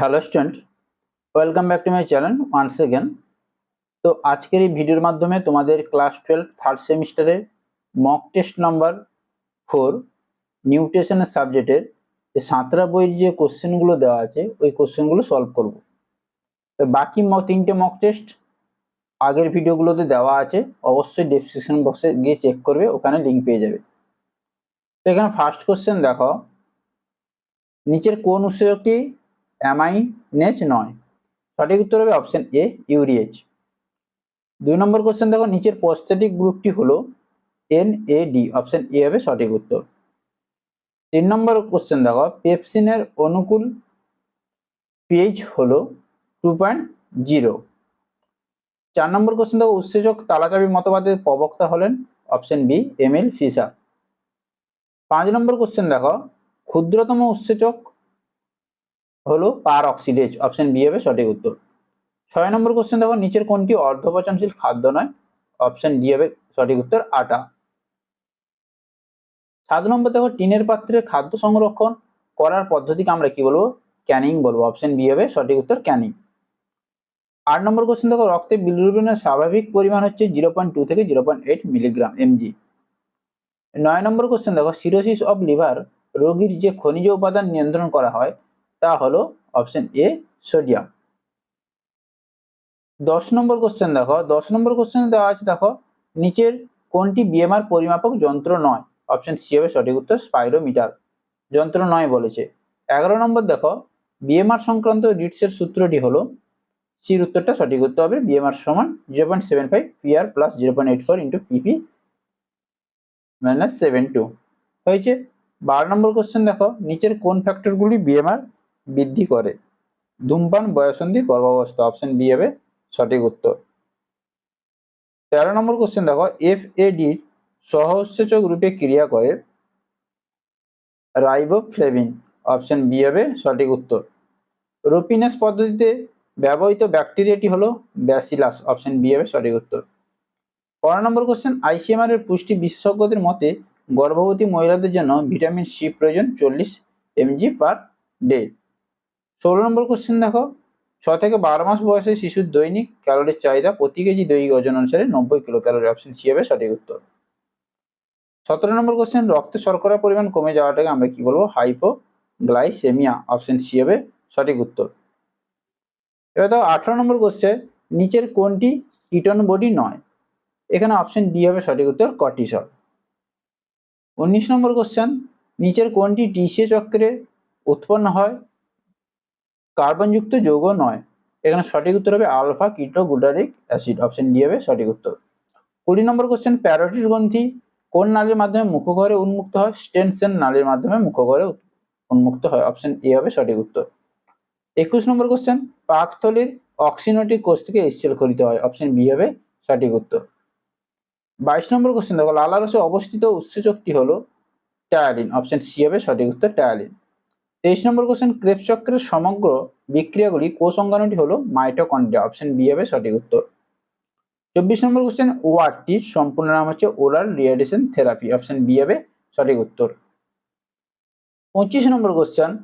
Hello student, welcome back to my channel once again. তো আজকের এই ভিডিওর মাধ্যমে তোমাদের ক্লাস টুয়েলভ থার্ড সেমিস্টারের মক টেস্ট নাম্বার ফোর নিউট্রিশনের সাবজেক্টের যে সাঁতরা বইয়ের যে কোশ্চেনগুলো দেওয়া আছে, ওই কোশ্চেনগুলো সলভ করব। তো বাকি তিনটে মক টেস্ট আগের ভিডিওগুলোতে দেওয়া আছে, অবশ্যই ডেসক্রিপশন বক্সে গিয়ে চেক করবে, ওখানে লিঙ্ক পেয়ে যাবে। তো এখানে ফার্স্ট কোশ্চেন দেখো, নিচের কোন উৎসেচকটি অ্যামাইনেজ নয়। সঠিক উত্তর হবে অপশন এ ইউরিয়েজ দুই নম্বর কোশ্চেন দেখো, নিচের প্রস্থেটিক গ্রুপটি হলো N A D option A হবে সঠিক উত্তর। তিন নম্বর কোশ্চেন দেখো পেপসিনের অনুকূল পিএইচ হলো টু পয়েন্ট জিরো চার নম্বর কোশ্চেন দেখো, উৎসেচক তালাচাবি মতবাদের প্রবক্তা হলেন option B Emil Fischer পাঁচ নম্বর কোশ্চেন দেখো, ক্ষুদ্রতম উৎসেচক হলো পার অক্সিডেজ, অপশন বি হবে সঠিক উত্তর। ছয় নম্বর কোশ্চেন দেখো, নিচের কোনটি অর্ধপচনশীল খাদ্য নয়? অপশন ডি হবে সঠিক উত্তর, আটা। সাত নম্বর দেখো, টিনের পাত্রে খাদ্য সংরক্ষণ করার পদ্ধতিকে আমরা কি বলব? ক্যানিং বলব। অপশন বি হবে সঠিক উত্তর, ক্যানিং। আট নম্বর কোশ্চেন দেখো, রক্তে বিলিরুবিনের স্বাভাবিক পরিমাণ হচ্ছে জিরো পয়েন্ট টু থেকে zero point eight milligram, mg. নয় নম্বর কোশ্চেন দেখো সিরোসিস অফ লিভার রোগীর যে খনিজ উপাদান নিয়ন্ত্রণ করা হয় তা হলো অপশন এ সোডিয়াম দশ নম্বর কোশ্চেন দেখো। দশ নম্বর কোশ্চেন দেওয়া আছে, দেখো, নিচের কোনটি বিএমআর পরিমাপক যন্ত্র নয়? অপশন সি হবে সঠিক উত্তর স্পাইরোমিটার যন্ত্র নয় বলেছে। এগারো নম্বর দেখো বিএমআর সংক্রান্ত রিটসের সূত্রটি হলো সির উত্তরটা সঠিক উত্তর হবে বিএমআর সমান zero point seven five PR plus zero point eight four into PP minus seven two হয়েছে। বারো নম্বর কোশ্চেন দেখো, নিচের কোন ফ্যাক্টরগুলি বিএমআর বৃদ্ধি করে। ধূমপান বয়সন্ধি, গর্ভাবস্থা অপশন বি হবে সঠিক উত্তর। তেরো নম্বর কোশ্চেন দেখো এফ এ ডি সহসেচক রূপে ক্রিয়া করে। রাইবোফ্লেভিন অপশন বি হবে সঠিক উত্তর। রুপিনেস পদ্ধতিতে ব্যবহৃত ব্যাকটেরিয়াটি হলো ব্যাসিলাস অপশন বি হবে সঠিক উত্তর। পনেরো নম্বর কোশ্চেন আইসিএমআর এর পুষ্টি বিশেষজ্ঞদের মতে গর্ভবতী মহিলাদের জন্য ভিটামিন সি প্রয়োজন চল্লিশ এমজি পার ডে ষোলো নম্বর কোশ্চেন দেখো। ছ থেকে বারো মাস বয়সে শিশুর দৈনিক ক্যালোরির চাহিদা প্রতি কেজি দৈহিক ওজন অনুসারে নব্বই কিলো ক্যালোরি অপশন সি হবে সঠিক উত্তর। সতেরো নম্বর কোশ্চেন রক্তে শর্করার পরিমাণ কমে যাওয়াটাকে আমরা কি বলব? হাইপোগ্লাইসেমিয়া অপশন সি হবে সঠিক উত্তর। এবার তো আঠারো নম্বর কোশ্চেন নিচের কোনটি কিটন বডি নয়? এখানে অপশন ডি হবে সঠিক উত্তর, কর্টিসল। উনিশ নম্বর কোশ্চেন নিচের কোনটি টিসিএ চক্রে উৎপন্ন হয়? কার্বনযুক্ত যৌগ নয়। এখানে সঠিক উত্তর হবে alpha, keto, glutaric acid. Option D হবে সঠিক উত্তর। কুড়ি নম্বর কোশ্চেন প্যারোটিড গ্রন্থি কোন নালীর মাধ্যমে মুখগহ্বরে উন্মুক্ত হয়? স্টেনসেন নালীর মাধ্যমে মুখগহ্বরে উন্মুক্ত হয়। অপশন এ হবে সঠিক উত্তর। একুশ নম্বর কোশ্চেন পাকস্থলীর অক্সিনোটিক কোষ থেকে এসিএল খরিত হয়? অপশন বি হবে সঠিক উত্তর। বাইশ নম্বর কোশ্চেন দেখো লালারসে অবস্থিত উৎসেচকটি হলো টায়ালিন অপশন সি হবে সঠিক উত্তর টায়ালিন তেইশ নম্বর কোশ্চেন ক্রেবস চক্রের সমগ্র বিক্রিয়াগুলি কোষ অঙ্গাণুটি হলো মাইটোকন্ড্রিয়া অপশন বি হবে সঠিক উত্তর। চব্বিশ নম্বর কোশ্চেন ওয়ার্ডটির সম্পূর্ণ নাম হচ্ছে oral rehydration therapy option B হবে সঠিক উত্তর। পঁচিশ নম্বর কোশ্চেন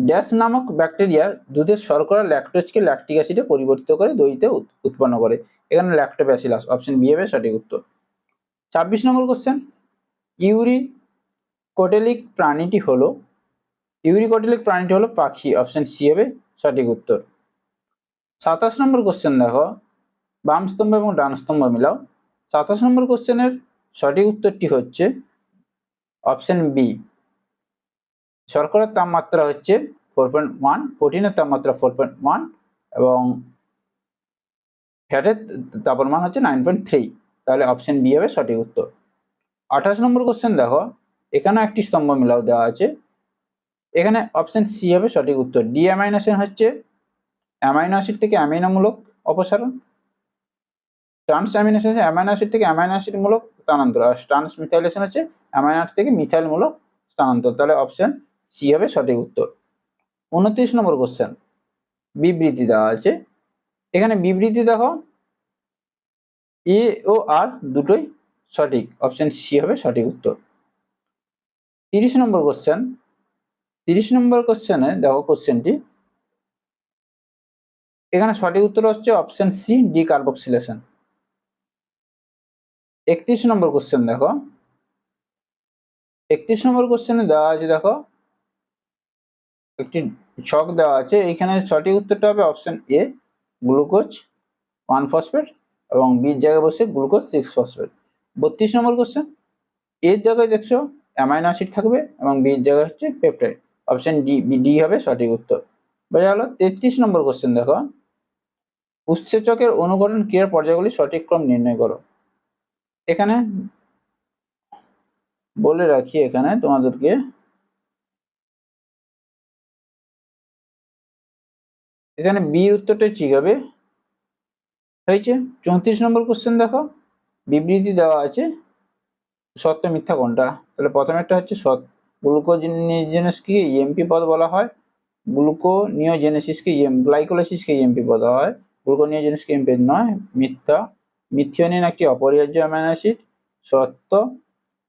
ড্যাশ নামক ব্যাকটেরিয়া দুধের শর্করা ল্যাকটোজকে ল্যাকটিক অ্যাসিডে পরিবর্তিত করে দইতে উৎ- উৎপন্ন করে। এখানে ল্যাকটোপ্যাসিলাস অপশন বি হবে সঠিক উত্তর। ছাব্বিশ নম্বর কোশ্চেন ইউরি কোটেলিক প্রাণীটি হলো ইউরিকোটেলিক প্রাণীটি হলো পাখি অপশন সি হবে সঠিক উত্তর। সাতাশ নম্বর কোশ্চেন দেখো, বাম স্তম্ভ এবং ডান স্তম্ভ মিলাও। সাতাশ নম্বর কোশ্চেনের সঠিক উত্তরটি হচ্ছে অপশন বি শর্করার তাপমাত্রা হচ্ছে ফোর পয়েন্ট ওয়ান প্রোটিনের তাপমাত্রা ফোর পয়েন্ট ওয়ান এবং ফ্যাটের তাপমান হচ্ছে নাইন পয়েন্ট থ্রি তাহলে অপশন বি হবে সঠিক উত্তর। আঠাশ নম্বর কোশ্চেন দেখো, এখানেও একটি স্তম্ভ মিলাও দেওয়া আছে। এখানে অপশন সি হবে সঠিক উত্তর। ডি অ্যামাইনোসিন হচ্ছে অ্যামাইনো অ্যাসিড থেকে অ্যামিনোমূলক অপসারণ। ট্রান্স অ্যামিনোসিন হচ্ছে অ্যামাইনো অ্যাসিড থেকে অ্যামাইনো অ্যাসিড মূলক স্থানান্তর। আর ট্রান্স মিথাইলেশন হচ্ছে অ্যামাইনো অ্যাসিড থেকে মিথাইল মূলক স্থানান্তর। তাহলে অপশন সি হবে সঠিক উত্তর। উনত্রিশ নম্বর কোশ্চেন বিবৃতি দেওয়া আছে। এখানে বিবৃতি দেখো। এ ও আর দুটোই সঠিক। অপশন সি হবে সঠিক উত্তর। তিরিশ নম্বর কোশ্চেন তিরিশ নম্বর কোশ্চেনে দেখো কোশ্চেনটি এখানে সঠিক উত্তর হচ্ছে অপশন সি ডি কার্বক্সিলেশন একত্রিশ নম্বর কোশ্চেন দেখো। একত্রিশ নম্বর কোশ্চেনে দেওয়া আছে, দেখো। একটি ছক দেওয়া আছে। এইখানে সঠিক উত্তরটা হবে option A glucose one phosphate এবং বির জায়গায় বসে গ্লুকোজ সিক্স ফসফেট বত্রিশ নম্বর কোশ্চেন এর জায়গায় দেখছ অ্যামাইনো অ্যাসিড থাকবে এবং বির জায়গায় হচ্ছে পেপটাইড অপশন ডি ডি হবে সঠিক উত্তর। বোঝা গেল? তেত্রিশ নম্বর কোশ্চেন দেখো। উৎসেচকের অনুকরণ ক্রিয়ার পর্যায়গুলি সঠিক ক্রম নির্ণয় করো। এখানে বলে রাখি এখানে তোমাদেরকে, এখানে বির উত্তরটাই ঠিক হবে। হয়েছে? চৌত্রিশ নম্বর কোশ্চেন দেখো। বিবৃতি দেওয়া আছে সত্য মিথ্যা কোনটা? তাহলে প্রথমেরটা হচ্ছে সৎ গ্লুকোজেনেসকে ইএমপি পদ বলা হয়। গ্লুকোনিওজেনেসিসকে ইএম গ্লাইকোলাইসিসকে ইএমপি পদ হয়। গ্লুকোনিওজেনেসকে ইএমপি নয়, মিথ্যা। মিথিওনিন একটি অপরিহার্য অ্যামাইনো অ্যাসিড, সত্য।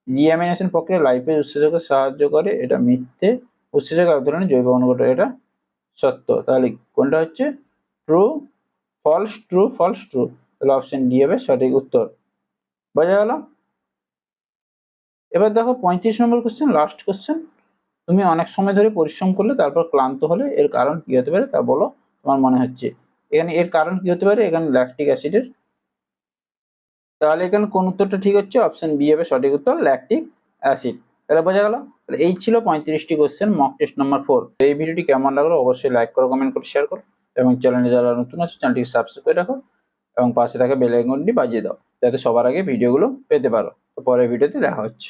ডিঅ্যামিনেশন প্রক্রিয়া লাইপেজ উৎসেচকে সাহায্য করে, এটা মিথ্যে। উৎসেচক ধরনের জৈব অনুঘটক, এটা সত্য। তাহলে কোনটা হচ্ছে? True, false true false true. তাহলে অপশন ডি হবে সঠিক উত্তর। বোঝা গেল? এবার দেখো পঁয়ত্রিশ নম্বর কোশ্চেন লাস্ট কোশ্চেন তুমি অনেক সময় ধরে পরিশ্রম করলে, তারপর ক্লান্ত হলে এর কারণ কি হতে পারে তা বলো। তোমার মনে হচ্ছে। এখানে এর কারণ কি হতে পারে? এখানে ল্যাকটিক অ্যাসিডের তাহলে এখানে কোন উত্তরটা ঠিক হচ্ছে? অপশন বি হবে সঠিক উত্তর ল্যাকটিক অ্যাসিড তাহলে বোঝা গেল? তাহলে এই ছিল পঁয়ত্রিশটি question mock test number four এই ভিডিওটি কেমন লাগল অবশ্যই লাইক করো কমেন্ট করে শেয়ার করো। এবং চ্যানেলে যারা নতুন আছে চ্যানেলটিকে সাবস্ক্রাইব করে রাখো। এবং পাশে থাকা বেল আইকনটি বাজিয়ে দাও। যাতে সবার আগে ভিডিওগুলো পেতে পারো। পরের ভিডিওতে দেখা হচ্ছে।